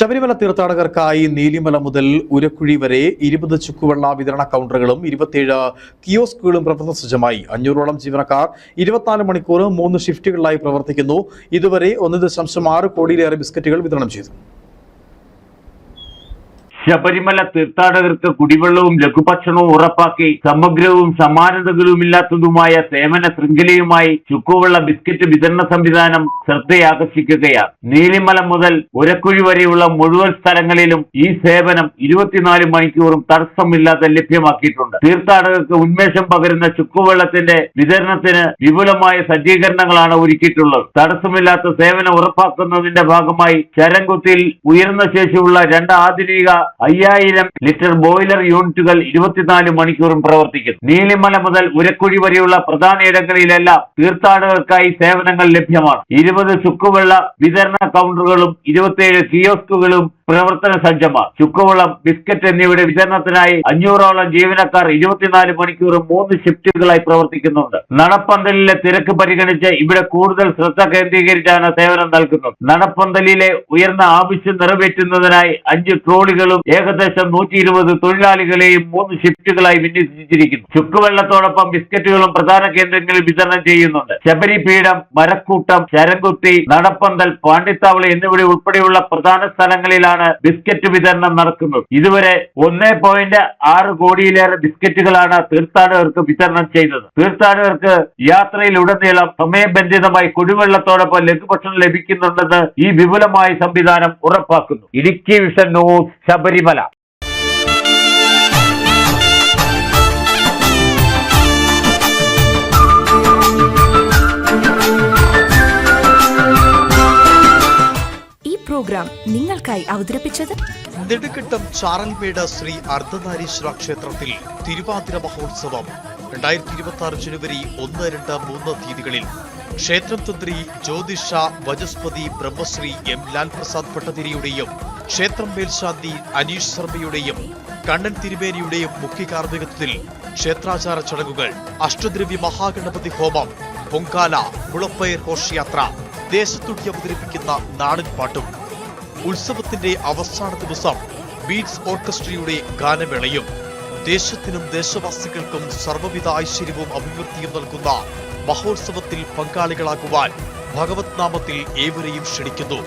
ശബരിമല തീർത്ഥാടകർക്കായി നീലിമല മുതൽ ഉരക്കുഴി വരെ ഇരുപത് ചുക്കുവെള്ള വിതരണ കൗണ്ടറുകളും ഇരുപത്തിയേഴ് കിയോസ്കുകളും പ്രവർത്തന സജ്ജമായി അഞ്ഞൂറോളം ജീവനക്കാർ ഇരുപത്തിനാല് മണിക്കൂർ മൂന്ന് ഷിഫ്റ്റുകളിലായി പ്രവർത്തിക്കുന്നു. ഇതുവരെ ഒന്ന് ദശാംശം ആറ് കോടിയിലേറെ ബിസ്ക്കറ്റുകൾ വിതരണം ചെയ്തു. ശബരിമല തീർത്ഥാടകർക്ക് കുടിവെള്ളവും ലഘുഭക്ഷണവും ഉറപ്പാക്കി സമഗ്രവും സമാനതകളുമില്ലാത്തതുമായ സേവന ശൃംഖലയുമായി ചുക്കുവെള്ള ബിസ്ക്കറ്റ് വിതരണ സംവിധാനം ശ്രദ്ധയാകർഷിക്കുകയാണ്. നീലിമല മുതൽ ഉരക്കുഴി വരെയുള്ള മുഴുവൻ സ്ഥലങ്ങളിലും ഈ സേവനം ഇരുപത്തിനാല് മണിക്കൂറും തടസ്സമില്ലാതെ ലഭ്യമാക്കിയിട്ടുണ്ട്. തീർത്ഥാടകർക്ക് ഉന്മേഷം പകരുന്ന ചുക്കുവെള്ളത്തിന്റെ വിതരണത്തിന് വിപുലമായ സജ്ജീകരണങ്ങളാണ് ഒരുക്കിയിട്ടുള്ളത്. തടസ്സമില്ലാത്ത സേവനം ഉറപ്പാക്കുന്നതിന്റെ ഭാഗമായി ശരംകുത്തിൽ ഉയർന്ന ശേഷിയുള്ള രണ്ട് ആധുനിക അയ്യായിരം ലിറ്റർ ബോയിലർ യൂണിറ്റുകൾ ഇരുപത്തിനാല് മണിക്കൂറും പ്രവർത്തിക്കുന്നു. നീലിമല മുതൽ ഉരക്കുഴി വരെയുള്ള പ്രധാന ഇടങ്ങളിലെല്ലാം തീർത്ഥാടകർക്കായി സേവനങ്ങൾ ലഭ്യമാണ്. ഇരുപത് ചുക്കുവെള്ള വിതരണ കൗണ്ടറുകളും ഇരുപത്തിയേഴ് കിയോസ്കുകളും പ്രവർത്തന സജ്ജമാണ്. ചുക്കുവെള്ളം ബിസ്ക്കറ്റ് എന്നിവയുടെ വിതരണത്തിനായി അഞ്ഞൂറോളം ജീവനക്കാർ ഇരുപത്തിനാല് മണിക്കൂറും മൂന്ന് ഷിഫ്റ്റുകളായി പ്രവർത്തിക്കുന്നുണ്ട്. നടപ്പന്തലിലെ തിരക്ക് പരിഗണിച്ച് ഇവിടെ കൂടുതൽ ശ്രദ്ധ കേന്ദ്രീകരിച്ചാണ് സേവനം നൽകുന്നത്. നടപ്പന്തലിലെ ഉയർന്ന ആവശ്യം നിറവേറ്റുന്നതിനായി അഞ്ച് ട്രോളികളും ഏകദേശം നൂറ്റി ഇരുപത് തൊഴിലാളികളെയും മൂന്ന് ഷിഫ്റ്റുകളായി വിന്യസിച്ചിരിക്കുന്നു ചുക്കുവെള്ളത്തോടൊപ്പം ബിസ്ക്കറ്റുകളും പ്രധാന കേന്ദ്രങ്ങളിൽ വിതരണം ചെയ്യുന്നുണ്ട്. ശബരിപീഠം മരക്കൂട്ടം ശരംകുത്തി നടപ്പന്തൽ പാണ്ടിത്താവളി എന്നിവിടെ ഉൾപ്പെടെയുള്ള പ്രധാന സ്ഥലങ്ങളിലാണ് ബിസ്ക്കറ്റ് വിതരണം നടക്കുന്നത്. ഇതുവരെ ഒന്നേ പോയിന്റ് ആറ് കോടിയിലേറെ ബിസ്ക്കറ്റുകളാണ് തീർത്ഥാടകർക്ക് വിതരണം ചെയ്തത്. തീർത്ഥാടകർക്ക് യാത്രയിലുടനീളം സമയബന്ധിതമായി കുടിവെള്ളത്തോടൊപ്പം ലഘുഭക്ഷണം ലഭിക്കുന്നുണ്ടെന്ന് ഈ വിപുലമായ സംവിധാനം ഉറപ്പാക്കുന്നു. ഇടുക്കി വിഷൻ ന്യൂസ് ശബരിമല ഈ പ്രോഗ്രാം നിങ്ങൾക്കായി അവതരിപ്പിച്ചത് നെടുക്കിട്ടം ചാറൽമേട് ശ്രീ അർദ്ധനാരീശ്വര ക്ഷേത്രത്തിൽ തിരുവാതിര മഹോത്സവം. രണ്ടായിരത്തി ഇരുപത്തി ആറ് ജനുവരി ഒന്ന് രണ്ട് മൂന്ന് തീയതികളിൽ ക്ഷേത്രം തന്ത്രി ജ്യോതിഷ വജസ്പതി ബ്രഹ്മശ്രീ എം ലാൽ പ്രസാദ് ഭട്ടതിരിയുടെയും ക്ഷേത്രം മേൽശാന്തി അനീഷ് ശർമ്മയുടെയും കണ്ണൻ തിരുമേനിയുടെയും മുഖ്യ ക്ഷേത്രാചാര ചടങ്ങുകൾ അഷ്ടദ്രവ്യ മഹാഗണപതി ഹോമം പൊങ്കാല മുളപ്പയർ ഘോഷയാത്ര ദേശത്തുടി അവതരിപ്പിക്കുന്ന നാടൻ പാട്ടും. ഉത്സവത്തിന്റെ അവസാന ദിവസം ബീറ്റ്സ് ഓർക്കസ്ട്രയുടെ ഗാനമേളയും ദേശത്തിനും ദേശവാസികൾക്കും സർവവിധ ഐശ്വര്യവും അഭിവൃദ്ധിയും നൽകുന്ന മഹോത്സവത്തിൽ പങ്കാളികളാകുവാൻ ഭഗവത് നാമത്തിൽ ഏവരെയും ക്ഷണിക്കുന്നു.